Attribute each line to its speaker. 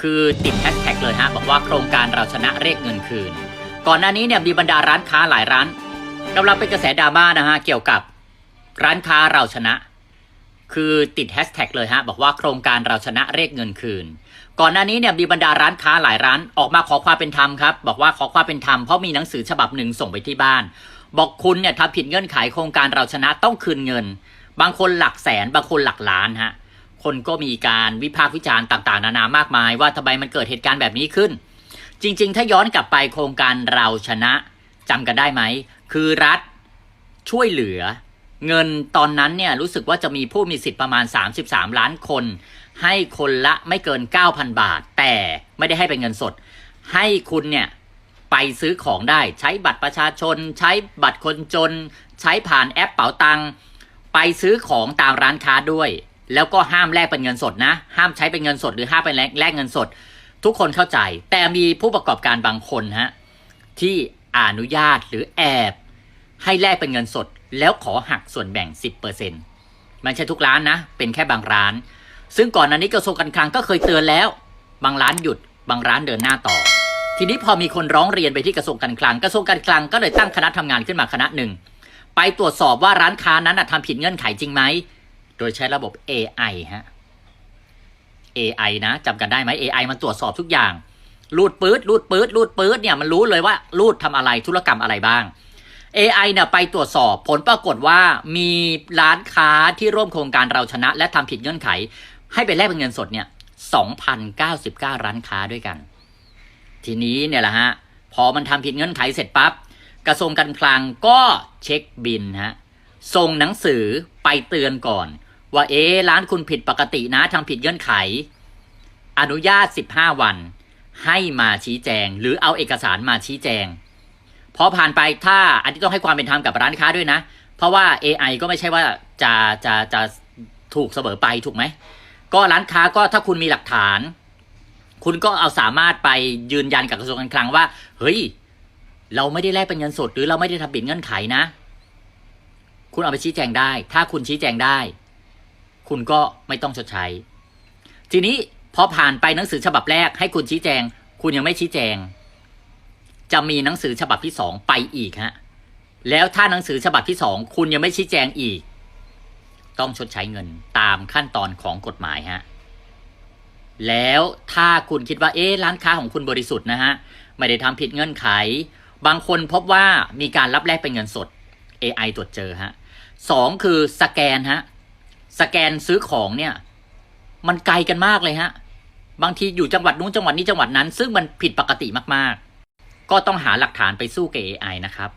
Speaker 1: คือติดแฮชแท็กเลยฮะบอกว่าโครงการเราชนะเรียกเงินคืน ก่อนหน้านี้เนี่ยมีบรรดาร้านค้าหลายร้านกำลังเป็นกระแสดราม่านะฮะเกี่ยวกับร้านค้าเราชนะ คือติดแฮชแท็กเลยฮะบอกว่าโครงการเราชนะเรียกเงินคืน ก่อนหน้านี้เนี่ยมีบรรดาร้านค้าหลายร้านออกมาขอความเป็นธรรมครับบอกว่าขอความเป็นธรรมเพราะมีหนังสือฉบับหนึ่งส่งไปที่บ้าน บอกคุณเนี่ยทำผิดเงื่อนไขโครงการเราชนะต้องคืนเงิน บางคนหลักแสนบางคนหลักล้านฮะ คนก็มีการวิพากษ์วิจารณ์ต่างๆ นานามากมาย ว่าทำไมมันเกิดเหตุการณ์แบบนี้ขึ้น จริง ๆ ถ้าย้อนกลับไปโครงการเราชนะจำกันได้ไหม คือรัฐช่วยเหลือ เงินตอนนั้นเนี่ยรู้สึกว่าจะมีผู้มีสิทธิ์ประมาณ 33 ล้านคน ให้คนละไม่เกิน 9,000 บาท แต่ไม่ได้ให้เป็นเงินสด ให้คุณเนี่ยไปซื้อของได้ใช้บัตรประชาชน ใช้บัตรคนจน ใช้ผ่านแอปเป๋าตังค์ไปซื้อของตามร้านค้าด้วย แล้วก็ห้ามแลกเป็นเงินสดนะ ห้ามใช้เป็นเงินสดหรือห้ามไปแลกแลกเงินสด ทุกคนเข้าใจ แต่มีผู้ประกอบการบางคนฮะที่อนุญาตหรือแอบ ให้แลกเป็นเงินสด แล้วขอหักส่วนแบ่ง 10%มันใช่ทุกร้านนะ เป็นแค่บางร้าน ซึ่งก่อนหน้านี้กระทรวงการคลังก็เคยเตือนแล้ว บางร้านหยุด บางร้านเดินหน้าต่อ ทีนี้พอมีคนร้องเรียนไปที่กระทรวงการคลัง กระทรวงการคลังก็เลยตั้งคณะทำงานขึ้นมาคณะหนึ่ง ไปตรวจสอบว่าร้านค้านั้นนะทำผิดเงื่อนไขจริงไหม โดยใช้ระบบ AI ฮะ AI นะจำกันได้ไหม AI มันตรวจสอบทุกอย่างรูดปื๊ดรูดปื๊ดรูดปื๊ดเนี่ยมันรู้เลยว่ารูดทำอะไรธุรกรรมอะไรบ้าง AI เนี่ยไปตรวจสอบผลปรากฏว่ามีร้านค้าที่ร่วมโครงการเราชนะ และทำผิดเงื่อนไข ให้ไปแลกเป็นเงินสดเนี่ย2,099 ร้านค้าด้วยกัน ทีนี้เนี่ยแหละฮะ พอมันทำผิดเงื่อนไขเสร็จปั๊บกระทรวงการคลังก็เช็คบินฮะส่งหนังสือไปเตือนก่อน ว่าเอ๊ร้านคุณผิดปกตินะทำผิดเงื่อนไข อนุญาต 15 วัน ให้มาชี้แจง หรือเอาเอกสารมาชี้แจงพอผ่านไปถ้าอันนี้ต้องให้ความเป็นธรรมกับร้านค้าด้วยนะ เพราะว่า AI ก็ไม่ใช่ว่าจะจะจะถูกเสมอไปถูกไหม ก็ร้านค้าก็ถ้าคุณมีหลักฐาน คุณก็เอาสามารถไปยืนยันกับกระทรวงการคลังว่า เฮ้ย เราไม่ได้แลกเป็นเงินสด หรือเราไม่ได้ทำผิดเงื่อนไขนะ คุณเอาไปชี้แจงได้ ถ้าคุณชี้แจงได้ คุณก็ไม่ต้องชดใช้ ทีนี้พอผ่านไปหนังสือฉบับแรกให้คุณชี้แจง คุณยังไม่ชี้แจง จะมีหนังสือฉบับที่สองไปอีกฮะแล้วถ้าหนังสือฉบับที่สองคุณยังไม่ชี้แจงอีก ต้องชดใช้เงินตามขั้นตอนของกฎหมายฮะแล้วถ้าคุณคิดว่าเอ๊ะร้านค้าของคุณบริสุทธิ์นะฮะไม่ได้ทำผิดเงื่อนไข บางคนพบว่ามีการรับแลกเป็นเงินสด AI ตรวจเจอฮะสองคือสแกนฮะ สแกนซื้อของเนี่ย มันไกลกันมากเลยฮะ บางทีอยู่จังหวัดนู้นจังหวัดนี้จังหวัดนั้น ซึ่งมันผิดปกติมากๆ ก็ต้องหาหลักฐานไปสู้กับ AI นะครับ